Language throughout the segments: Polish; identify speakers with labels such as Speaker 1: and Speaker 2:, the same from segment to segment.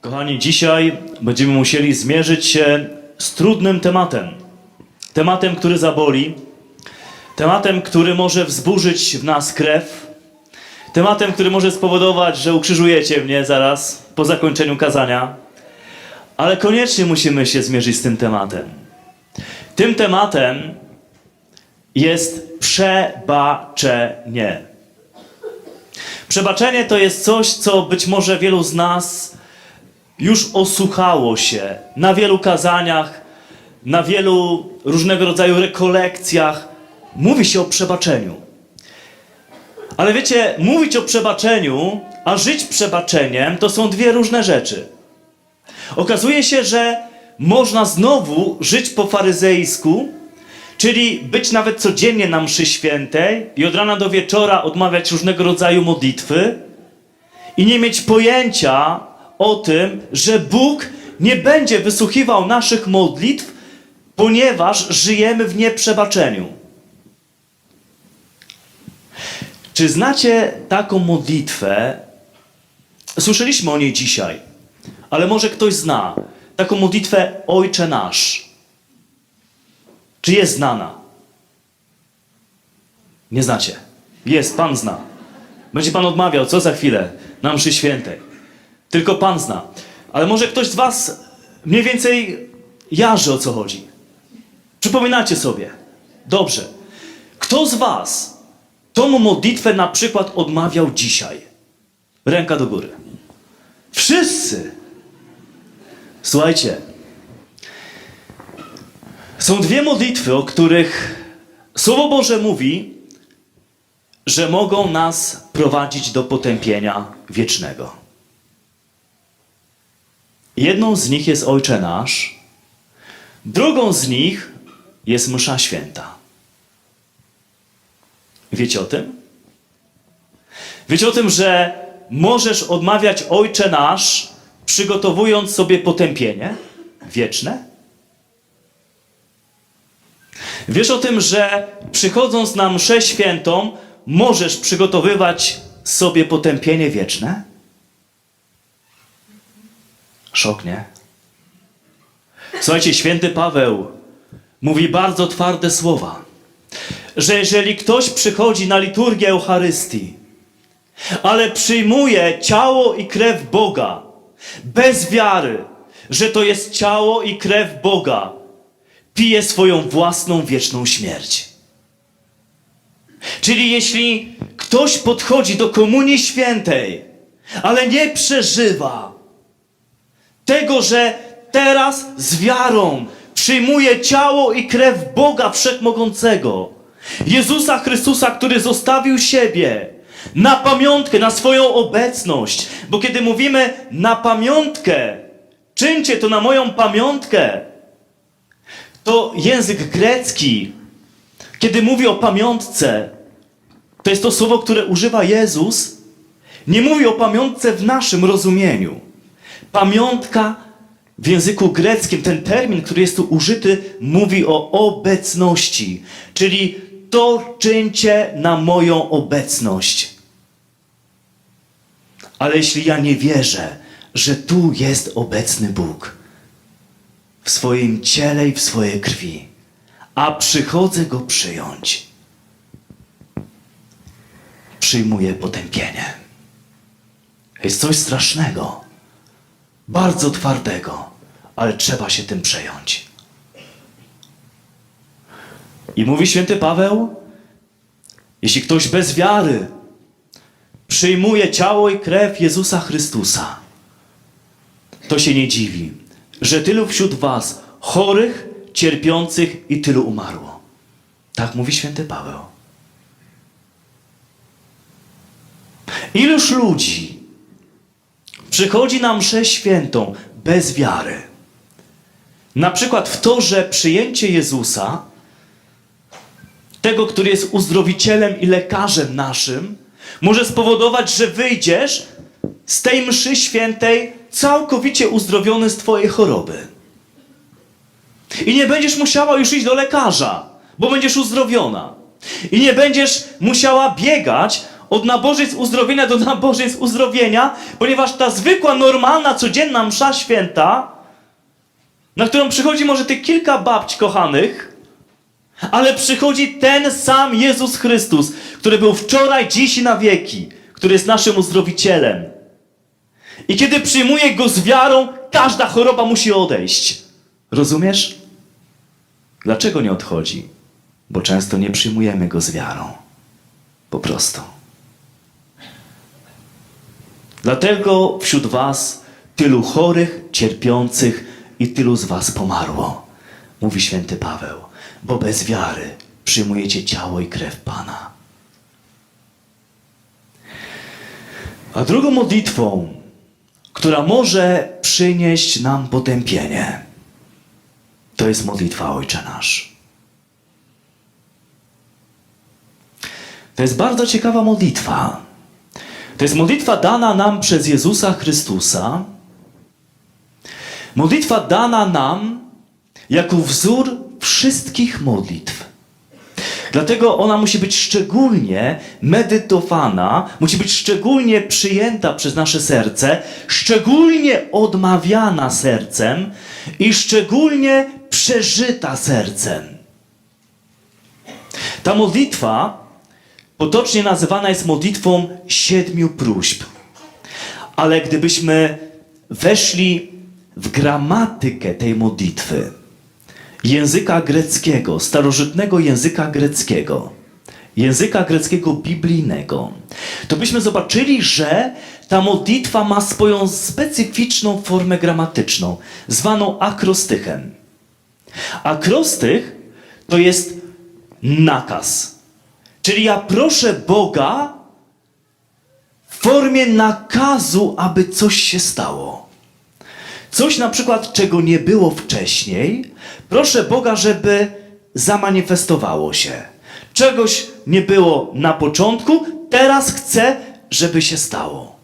Speaker 1: Kochani, dzisiaj będziemy musieli zmierzyć się z trudnym tematem. Tematem, który zaboli, tematem, który może wzburzyć w nas krew, tematem, który może spowodować, że ukrzyżujecie mnie zaraz po zakończeniu kazania, ale koniecznie musimy się zmierzyć z tym tematem. Tym tematem jest przebaczenie. Przebaczenie to jest coś, co być może wielu z nas już osłuchało się na wielu kazaniach, na wielu różnego rodzaju rekolekcjach. Mówi się o przebaczeniu. Ale wiecie, mówić o przebaczeniu, a żyć przebaczeniem to są dwie różne rzeczy. Okazuje się, że można znowu żyć po faryzejsku, czyli być nawet codziennie na mszy świętej i od rana do wieczora odmawiać różnego rodzaju modlitwy i nie mieć pojęcia o tym, że Bóg nie będzie wysłuchiwał naszych modlitw, ponieważ żyjemy w nieprzebaczeniu. Czy znacie taką modlitwę? Słyszeliśmy o niej dzisiaj, ale może ktoś zna taką modlitwę Ojcze Nasz. Czy jest znana? Nie znacie. Jest, Pan zna. Będzie Pan odmawiał, co za chwilę, na mszy świętej. Tylko Pan zna. Ale może ktoś z Was mniej więcej jarzy o co chodzi. Przypominacie sobie. Dobrze. Kto z Was tą modlitwę na przykład odmawiał dzisiaj? Ręka do góry. Wszyscy. Słuchajcie. Są dwie modlitwy, o których Słowo Boże mówi, że mogą nas prowadzić do potępienia wiecznego. Jedną z nich jest Ojcze Nasz, drugą z nich jest Msza Święta. Wiecie o tym? Wiecie o tym, że możesz odmawiać Ojcze Nasz, przygotowując sobie potępienie wieczne? Wiesz o tym, że przychodząc na mszę świętą, możesz przygotowywać sobie potępienie wieczne? Szok, nie? Słuchajcie, święty Paweł mówi bardzo twarde słowa, że jeżeli ktoś przychodzi na liturgię Eucharystii, ale przyjmuje ciało i krew Boga bez wiary, że to jest ciało i krew Boga, pije swoją własną wieczną śmierć. Czyli jeśli ktoś podchodzi do komunii świętej, ale nie przeżywa tego, że teraz z wiarą przyjmuje ciało i krew Boga Wszechmogącego, Jezusa Chrystusa, który zostawił siebie na pamiątkę, na swoją obecność. Bo kiedy mówimy na pamiątkę, czyńcie to na moją pamiątkę, to język grecki, kiedy mówi o pamiątce, to jest to słowo, które używa Jezus, nie mówi o pamiątce w naszym rozumieniu. Pamiątka w języku greckim, ten termin, który jest tu użyty, mówi o obecności, czyli to czyńcie na moją obecność. Ale jeśli ja nie wierzę, że tu jest obecny Bóg, w swoim ciele i w swojej krwi, a przychodzę go przyjąć, przyjmuję potępienie. Jest coś strasznego, bardzo twardego, ale trzeba się tym przejąć. I mówi święty Paweł, jeśli ktoś bez wiary przyjmuje ciało i krew Jezusa Chrystusa, to się nie dziwi, że tylu wśród was chorych, cierpiących i tylu umarło. Tak mówi święty Paweł. Iluż ludzi przychodzi na mszę świętą bez wiary? Na przykład w to, że przyjęcie Jezusa, tego, który jest uzdrowicielem i lekarzem naszym, może spowodować, że wyjdziesz z tej mszy świętej całkowicie uzdrowiony z Twojej choroby. I nie będziesz musiała już iść do lekarza, bo będziesz uzdrowiona. I nie będziesz musiała biegać od nabożeństw uzdrowienia do nabożeństw uzdrowienia, ponieważ ta zwykła, normalna, codzienna msza święta, na którą przychodzi może tych kilka babć kochanych, ale przychodzi ten sam Jezus Chrystus, który był wczoraj, dziś i na wieki, który jest naszym uzdrowicielem. I kiedy przyjmuje go z wiarą, każda choroba musi odejść. Rozumiesz? Dlaczego nie odchodzi? Bo często nie przyjmujemy go z wiarą. Po prostu. Dlatego wśród Was tylu chorych, cierpiących i tylu z Was pomarło, mówi święty Paweł, bo bez wiary przyjmujecie ciało i krew Pana. A drugą modlitwą, która może przynieść nam potępienie, to jest modlitwa Ojcze Nasz. To jest bardzo ciekawa modlitwa. To jest modlitwa dana nam przez Jezusa Chrystusa. Modlitwa dana nam jako wzór wszystkich modlitw. Dlatego ona musi być szczególnie medytowana, musi być szczególnie przyjęta przez nasze serce, szczególnie odmawiana sercem i szczególnie przeżyta sercem. Ta modlitwa potocznie nazywana jest modlitwą siedmiu próśb. Ale gdybyśmy weszli w gramatykę tej modlitwy, języka greckiego, starożytnego języka greckiego, języka greckiego biblijnego, to byśmy zobaczyli, że ta modlitwa ma swoją specyficzną formę gramatyczną, zwaną akrostychem. Akrostych to jest nakaz. Czyli ja proszę Boga w formie nakazu, aby coś się stało. Coś na przykład, czego nie było wcześniej, proszę Boga, żeby zamanifestowało się. Czegoś nie było na początku, teraz chcę, żeby się stało.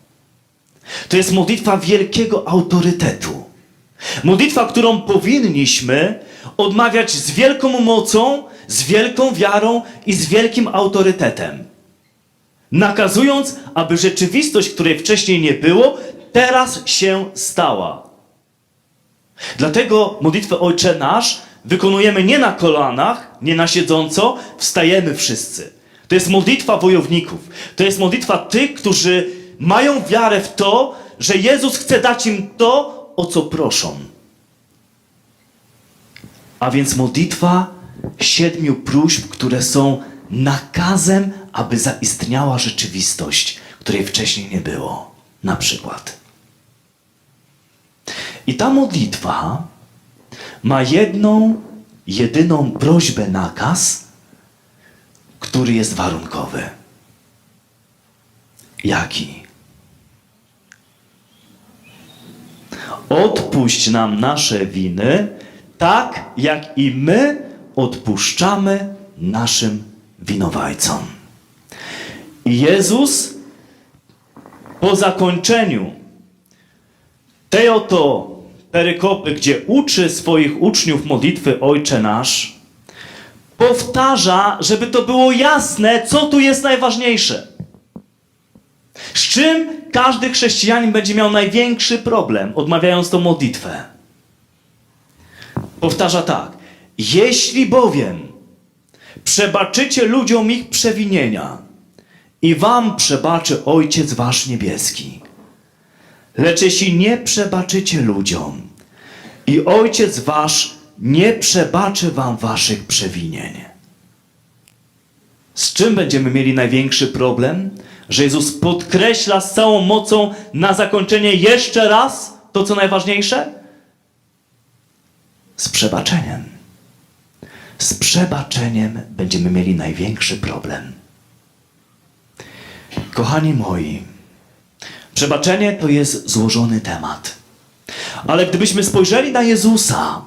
Speaker 1: To jest modlitwa wielkiego autorytetu. Modlitwa, którą powinniśmy odmawiać z wielką mocą, z wielką wiarą i z wielkim autorytetem. Nakazując, aby rzeczywistość, której wcześniej nie było, teraz się stała. Dlatego modlitwę Ojcze Nasz wykonujemy nie na kolanach, nie na siedząco, wstajemy wszyscy. To jest modlitwa wojowników. To jest modlitwa tych, którzy mają wiarę w to, że Jezus chce dać im to, o co proszą. A więc modlitwa siedmiu próśb, które są nakazem, aby zaistniała rzeczywistość, której wcześniej nie było. Na przykład. I ta modlitwa ma jedną, jedyną prośbę, nakaz, który jest warunkowy. Jaki? Odpuść nam nasze winy, tak jak i my odpuszczamy naszym winowajcom. Jezus po zakończeniu tej oto perykopy, gdzie uczy swoich uczniów modlitwy Ojcze Nasz, powtarza, żeby to było jasne, co tu jest najważniejsze. Z czym każdy chrześcijanin będzie miał największy problem, odmawiając tą modlitwę? Powtarza tak. Jeśli bowiem przebaczycie ludziom ich przewinienia, i wam przebaczy Ojciec Wasz Niebieski. Lecz jeśli nie przebaczycie ludziom, i Ojciec Wasz nie przebaczy wam waszych przewinień. Z czym będziemy mieli największy problem? Że Jezus podkreśla z całą mocą na zakończenie jeszcze raz to, co najważniejsze? Z przebaczeniem. Z przebaczeniem będziemy mieli największy problem. Kochani moi, przebaczenie to jest złożony temat. Ale gdybyśmy spojrzeli na Jezusa,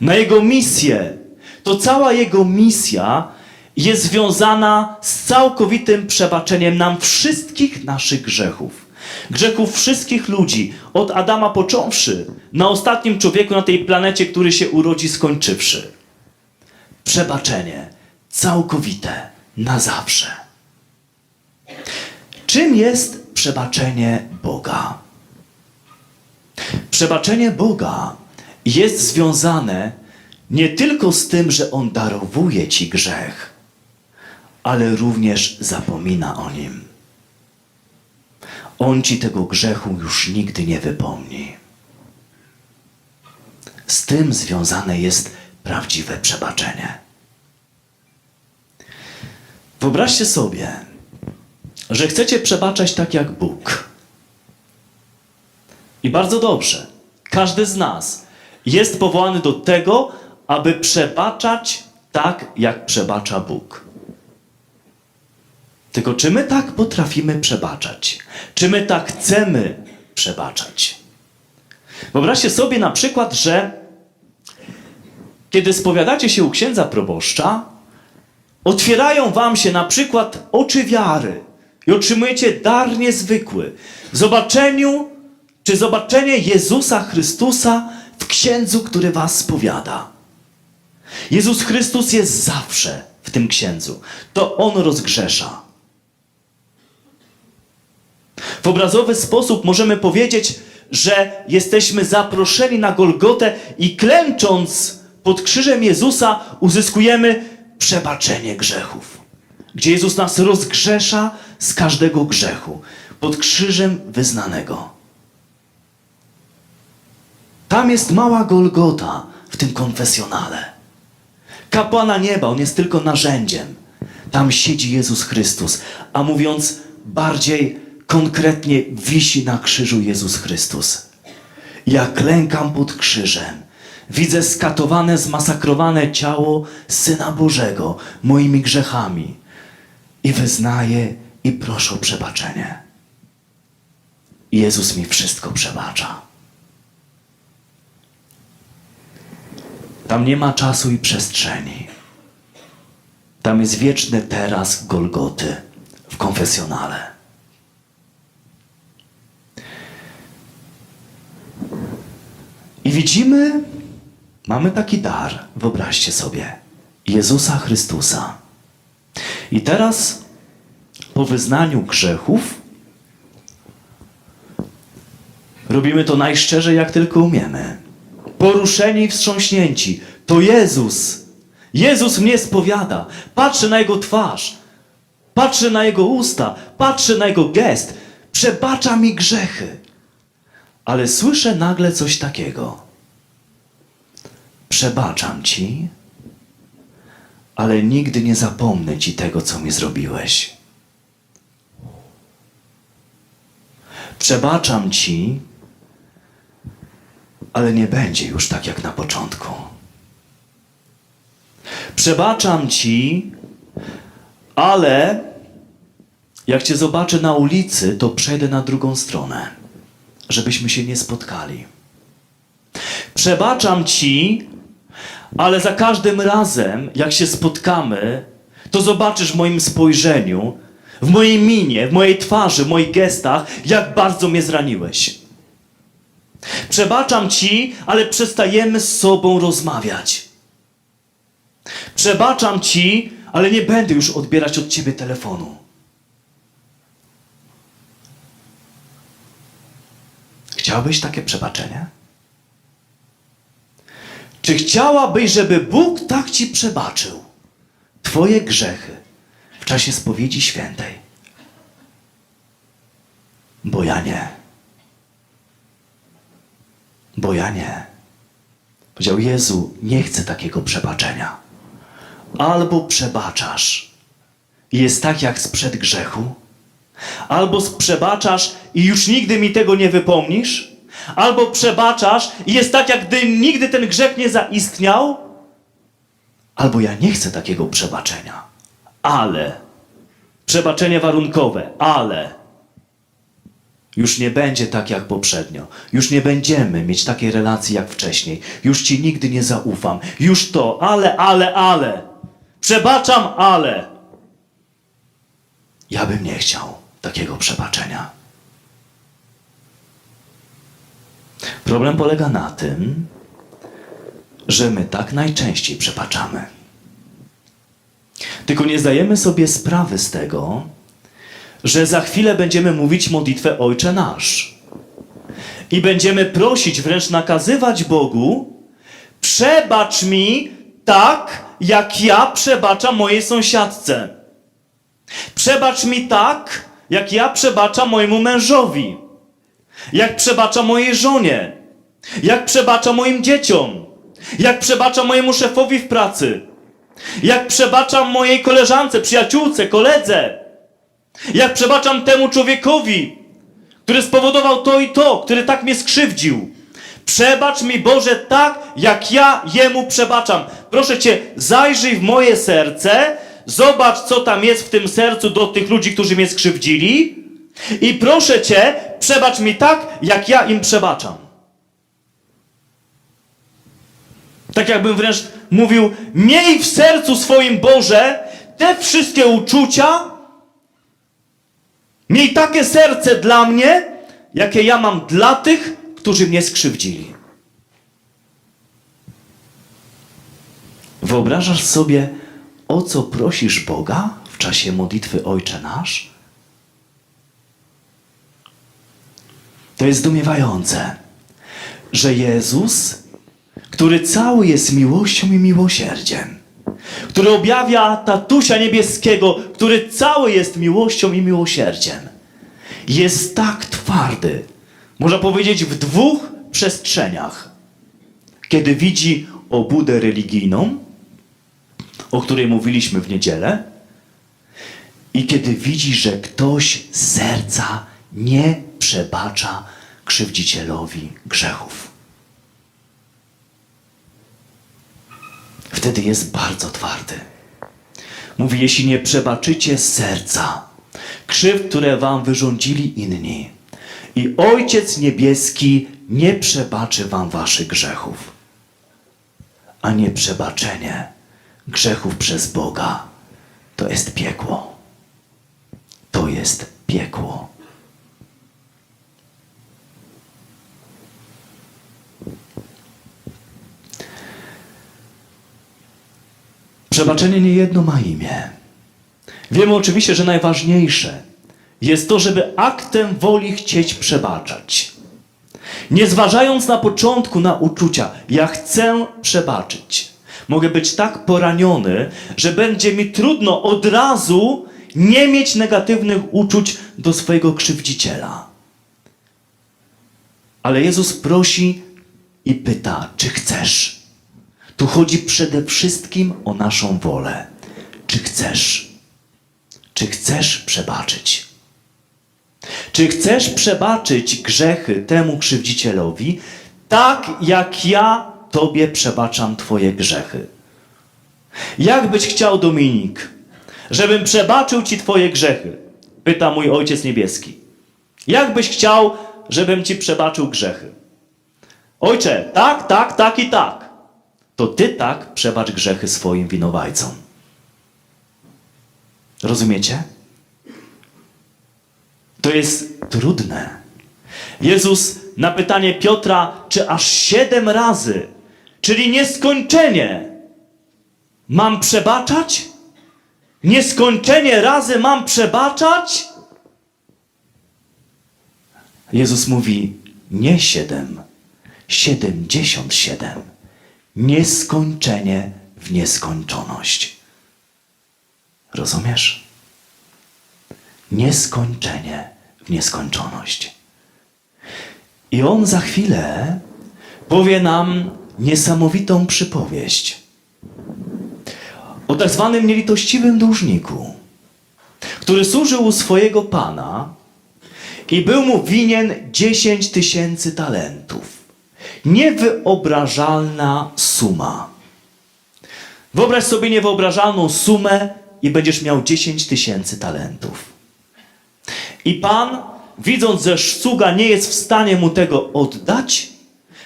Speaker 1: na Jego misję, to cała Jego misja jest związana z całkowitym przebaczeniem nam wszystkich naszych grzechów. Grzechów wszystkich ludzi, od Adama począwszy, na ostatnim człowieku na tej planecie, który się urodzi, skończywszy. Przebaczenie całkowite, na zawsze. czym jest przebaczenie Boga? Przebaczenie Boga jest związane nie tylko z tym, że On darowuje ci grzech, ale również zapomina o nim. On ci tego grzechu już nigdy nie wypomni. Z tym związane jest prawdziwe przebaczenie. Wyobraźcie sobie, że chcecie przebaczać tak jak Bóg. I bardzo dobrze. Każdy z nas jest powołany do tego, aby przebaczać tak, jak przebacza Bóg. Tylko czy my tak potrafimy przebaczać? Czy my tak chcemy przebaczać? Wyobraźcie sobie na przykład, że kiedy spowiadacie się u księdza proboszcza, otwierają wam się na przykład oczy wiary i otrzymujecie dar niezwykły zobaczeniu czy zobaczenie Jezusa Chrystusa w księdzu, który was spowiada. Jezus Chrystus jest zawsze w tym księdzu. To On rozgrzesza. W obrazowy sposób możemy powiedzieć, że jesteśmy zaproszeni na Golgotę i klęcząc pod krzyżem Jezusa uzyskujemy przebaczenie grzechów. Gdzie Jezus nas rozgrzesza z każdego grzechu pod krzyżem wyznanego. Tam jest mała Golgota w tym konfesjonale. Kapłana nieba, on jest tylko narzędziem. Tam siedzi Jezus Chrystus, a mówiąc bardziej konkretnie, wisi na krzyżu Jezus Chrystus. Ja klękam pod krzyżem. Widzę skatowane, zmasakrowane ciało Syna Bożego moimi grzechami i wyznaję i proszę o przebaczenie. Jezus mi wszystko przebacza. Tam nie ma czasu i przestrzeni. Tam jest wieczny teraz Golgoty w konfesjonale. I widzimy, mamy taki dar, wyobraźcie sobie, Jezusa Chrystusa. I teraz po wyznaniu grzechów robimy to najszczerzej, jak tylko umiemy poruszeni i wstrząśnięci. To Jezus. Jezus mnie spowiada. Patrzę na Jego twarz. Patrzę na Jego usta. Patrzę na Jego gest. Przebacza mi grzechy. Ale słyszę nagle coś takiego. Przebaczam Ci, ale nigdy nie zapomnę Ci tego, co mi zrobiłeś. Przebaczam Ci, ale nie będzie już tak jak na początku. Przebaczam ci, ale jak cię zobaczę na ulicy, to przejdę na drugą stronę, żebyśmy się nie spotkali. Przebaczam ci, ale za każdym razem, jak się spotkamy, to zobaczysz w moim spojrzeniu, w mojej minie, w mojej twarzy, w moich gestach, jak bardzo mnie zraniłeś. Przebaczam ci, ale przestajemy z sobą rozmawiać. Przebaczam ci, ale nie będę już odbierać od ciebie telefonu. Chciałbyś takie przebaczenie? Czy chciałabyś, żeby Bóg tak ci przebaczył Twoje grzechy w czasie spowiedzi świętej? Bo ja nie. Bo ja nie. Powiedział Jezu, nie chcę takiego przebaczenia. Albo przebaczasz i jest tak jak sprzed grzechu, albo przebaczasz i już nigdy mi tego nie wypomnisz, albo przebaczasz i jest tak jak gdy nigdy ten grzech nie zaistniał, albo ja nie chcę takiego przebaczenia, ale przebaczenie warunkowe, ale już nie będzie tak jak poprzednio. Już nie będziemy mieć takiej relacji jak wcześniej. Już ci nigdy nie zaufam. Już to, ale, ale, ale. Przebaczam, ale. Ja bym nie chciał takiego przebaczenia. Problem polega na tym, że my tak najczęściej przebaczamy. Tylko nie zdajemy sobie sprawy z tego, że za chwilę będziemy mówić modlitwę Ojcze Nasz. I będziemy prosić, wręcz nakazywać Bogu, przebacz mi tak, jak ja przebaczam mojej sąsiadce. Przebacz mi tak, jak ja przebaczam mojemu mężowi. Jak przebaczam mojej żonie. Jak przebaczam moim dzieciom. Jak przebaczam mojemu szefowi w pracy. Jak przebaczam mojej koleżance, przyjaciółce, koledze. Jak przebaczam temu człowiekowi, który spowodował to i to, który tak mnie skrzywdził. Przebacz mi Boże tak, jak ja Jemu przebaczam. Proszę Cię, zajrzyj w moje serce, zobacz, co tam jest w tym sercu do tych ludzi, którzy mnie skrzywdzili i proszę Cię, przebacz mi tak, jak ja im przebaczam. Tak jakbym wręcz mówił, miej w sercu swoim Boże te wszystkie uczucia, miej takie serce dla mnie, jakie ja mam dla tych, którzy mnie skrzywdzili. Wyobrażasz sobie, o co prosisz Boga w czasie modlitwy Ojcze Nasz? To jest zdumiewające, że Jezus, który cały jest miłością i miłosierdziem, który objawia tatusia niebieskiego, który cały jest miłością i miłosierdziem, jest tak twardy, można powiedzieć w dwóch przestrzeniach. Kiedy widzi obudę religijną, o której mówiliśmy w niedzielę, i kiedy widzi, że ktoś serca nie przebacza krzywdzicielowi grzechów. Wtedy jest bardzo twardy. Mówi, jeśli nie przebaczycie serca krzywd, które wam wyrządzili inni, i Ojciec Niebieski nie przebaczy wam waszych grzechów, a nieprzebaczenie grzechów przez Boga to jest piekło. To jest piekło. Przebaczenie nie jedno ma imię. Wiemy oczywiście, że najważniejsze jest to, żeby aktem woli chcieć przebaczać. Nie zważając na początku na uczucia, ja chcę przebaczyć. Mogę być tak poraniony, że będzie mi trudno od razu nie mieć negatywnych uczuć do swojego krzywdziciela. Ale Jezus prosi i pyta, czy chcesz? Tu chodzi przede wszystkim o naszą wolę. Czy chcesz? Czy chcesz przebaczyć? Czy chcesz przebaczyć grzechy temu krzywdzicielowi, tak jak ja Tobie przebaczam Twoje grzechy? Jak byś chciał, Dominik, żebym przebaczył Ci Twoje grzechy? Pyta mój Ojciec Niebieski. Jak byś chciał, żebym Ci przebaczył grzechy? Ojcze, tak, tak, tak i tak. To Ty tak przebacz grzechy swoim winowajcom. Rozumiecie? To jest trudne. Jezus na pytanie Piotra, czy aż siedem razy, czyli nieskończenie, mam przebaczać? Nieskończenie razy mam przebaczać? Jezus mówi, nie siedem, siedemdziesiąt siedem. Nieskończenie w nieskończoność. Rozumiesz? Nieskończenie w nieskończoność. I on za chwilę powie nam niesamowitą przypowieść o tak zwanym nielitościwym dłużniku, który służył u swojego pana i był mu winien 10 tysięcy talentów. Niewyobrażalna suma. Wyobraź sobie niewyobrażalną sumę i będziesz miał 10 tysięcy talentów. I pan, widząc, że sługa nie jest w stanie mu tego oddać,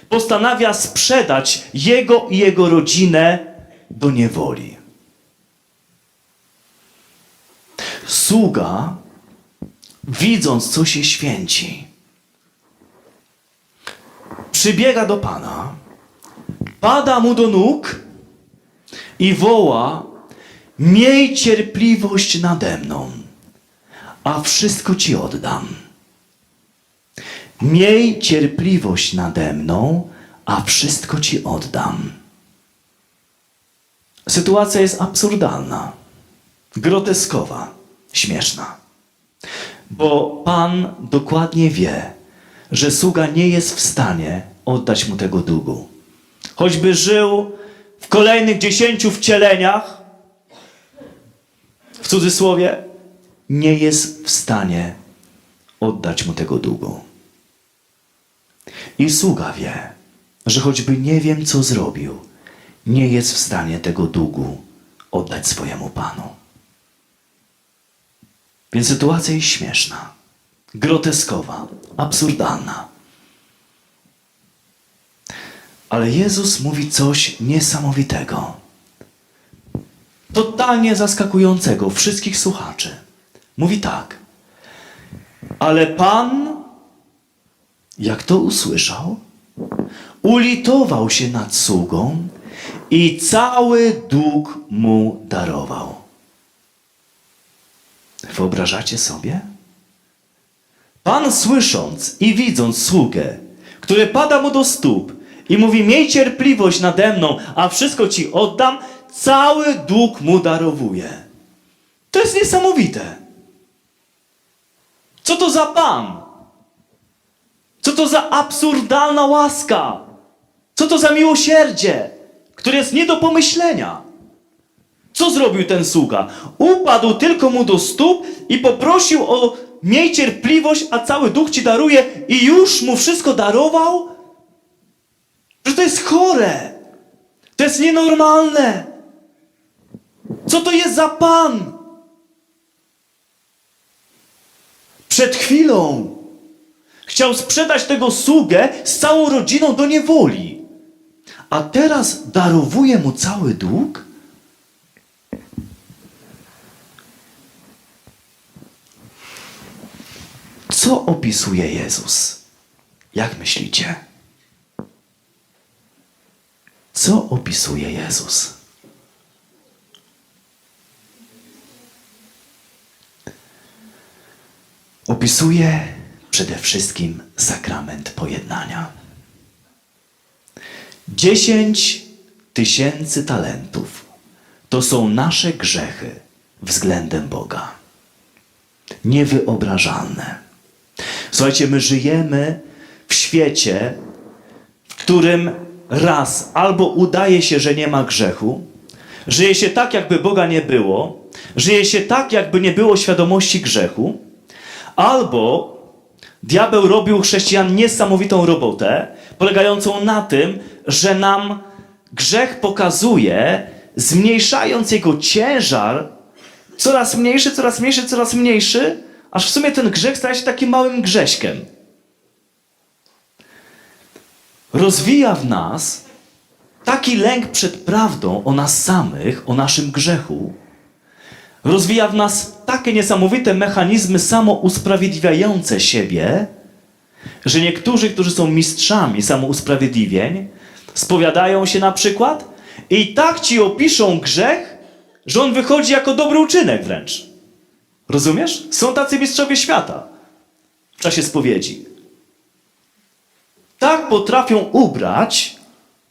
Speaker 1: postanawia sprzedać jego i jego rodzinę do niewoli. Sługa, widząc, co się święci, przybiega do pana, pada mu do nóg i woła: Miej cierpliwość nade mną, a wszystko ci oddam. Miej cierpliwość nade mną, a wszystko ci oddam. Sytuacja jest absurdalna, groteskowa, śmieszna. Bo Pan dokładnie wie, że sługa nie jest w stanie oddać mu tego długu. Choćby żył w kolejnych dziesięciu wcieleniach, w cudzysłowie, nie jest w stanie oddać mu tego długu. I sługa wie, że choćby nie wiem, co zrobił, nie jest w stanie tego długu oddać swojemu panu. Więc sytuacja jest śmieszna, groteskowa, absurdalna. Ale Jezus mówi coś niesamowitego, totalnie zaskakującego wszystkich słuchaczy. Mówi tak, ale Pan, jak to usłyszał, ulitował się nad sługą i cały dług mu darował. Wyobrażacie sobie? Pan słysząc i widząc sługę, który pada mu do stóp i mówi: Miej cierpliwość nade mną, a wszystko ci oddam, cały dług mu darowuje. To jest niesamowite. Co to za Pan? Co to za absurdalna łaska? Co to za miłosierdzie, które jest nie do pomyślenia? Co zrobił ten sługa? Upadł tylko mu do stóp i poprosił o miej cierpliwość, a cały duch ci daruje i już mu wszystko darował? Że to jest chore. To jest nienormalne. Co to jest za Pan? Przed chwilą chciał sprzedać tego sługę z całą rodziną do niewoli. A teraz darowuje mu cały dług? Co opisuje Jezus? Jak myślicie? Co opisuje Jezus? Opisuje przede wszystkim sakrament pojednania. Dziesięć tysięcy talentów to są nasze grzechy względem Boga. Niewyobrażalne. Słuchajcie, my żyjemy w świecie, w którym raz albo udaje się, że nie ma grzechu, żyje się tak, jakby Boga nie było, żyje się tak, jakby nie było świadomości grzechu, albo diabeł robił chrześcijan niesamowitą robotę, polegającą na tym, że nam grzech pokazuje, zmniejszając jego ciężar, coraz mniejszy, coraz mniejszy, coraz mniejszy, aż w sumie ten grzech staje się takim małym grześkiem. Rozwija w nas taki lęk przed prawdą o nas samych, o naszym grzechu, rozwija w nas takie niesamowite mechanizmy samousprawiedliwiające siebie, że niektórzy, którzy są mistrzami samousprawiedliwień, spowiadają się na przykład i tak ci opiszą grzech, że on wychodzi jako dobry uczynek wręcz. Rozumiesz? Są tacy mistrzowie świata w czasie spowiedzi. Tak potrafią ubrać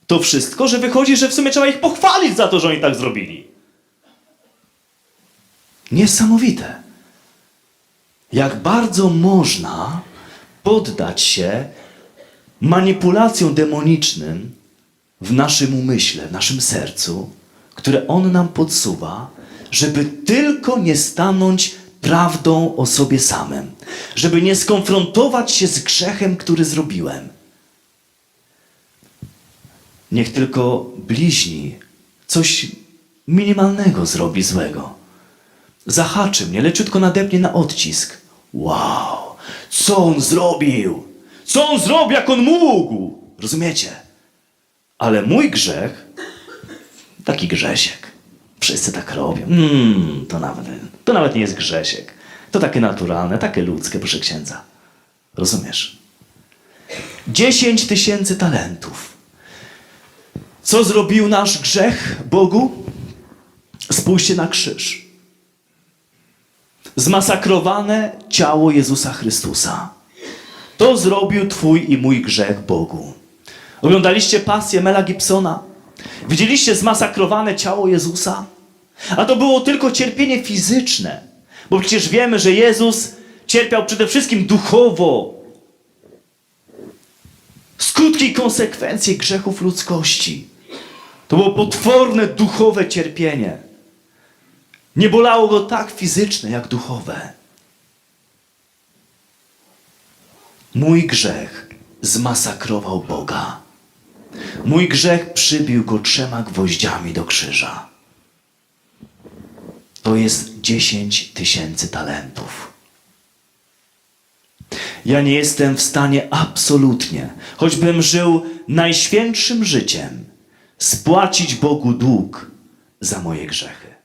Speaker 1: to wszystko, że wychodzi, że w sumie trzeba ich pochwalić za to, że oni tak zrobili. Niesamowite. Jak bardzo można poddać się manipulacjom demonicznym w naszym umyśle, w naszym sercu, które on nam podsuwa, żeby tylko nie stanąć prawdą o sobie samym, żeby nie skonfrontować się z grzechem, który zrobiłem. Niech tylko bliźni coś minimalnego zrobi złego. Zahaczy mnie, leciutko nadepnie na odcisk. Wow, co on zrobił? Co on zrobił, jak on mógł? Rozumiecie? Ale mój grzech, taki grzesiek. Wszyscy tak robią. Mm, to, nawet, to nawet nie jest grzesiek. To takie naturalne, takie ludzkie, proszę księdza. Rozumiesz? Dziesięć tysięcy talentów. Co zrobił nasz grzech Bogu? Spójrzcie na krzyż. Zmasakrowane ciało Jezusa Chrystusa. To zrobił Twój i mój grzech Bogu. Oglądaliście pasję Mela Gibsona? Widzieliście zmasakrowane ciało Jezusa? A to było tylko cierpienie fizyczne, bo przecież wiemy, że Jezus cierpiał przede wszystkim duchowo. Skutki i konsekwencje grzechów ludzkości. To było potworne duchowe cierpienie. Nie bolało go tak fizyczne, jak duchowe. Mój grzech zmasakrował Boga. Mój grzech przybił go trzema gwoździami do krzyża. To jest dziesięć tysięcy talentów. Ja nie jestem w stanie absolutnie, choćbym żył najświętszym życiem, spłacić Bogu dług za moje grzechy.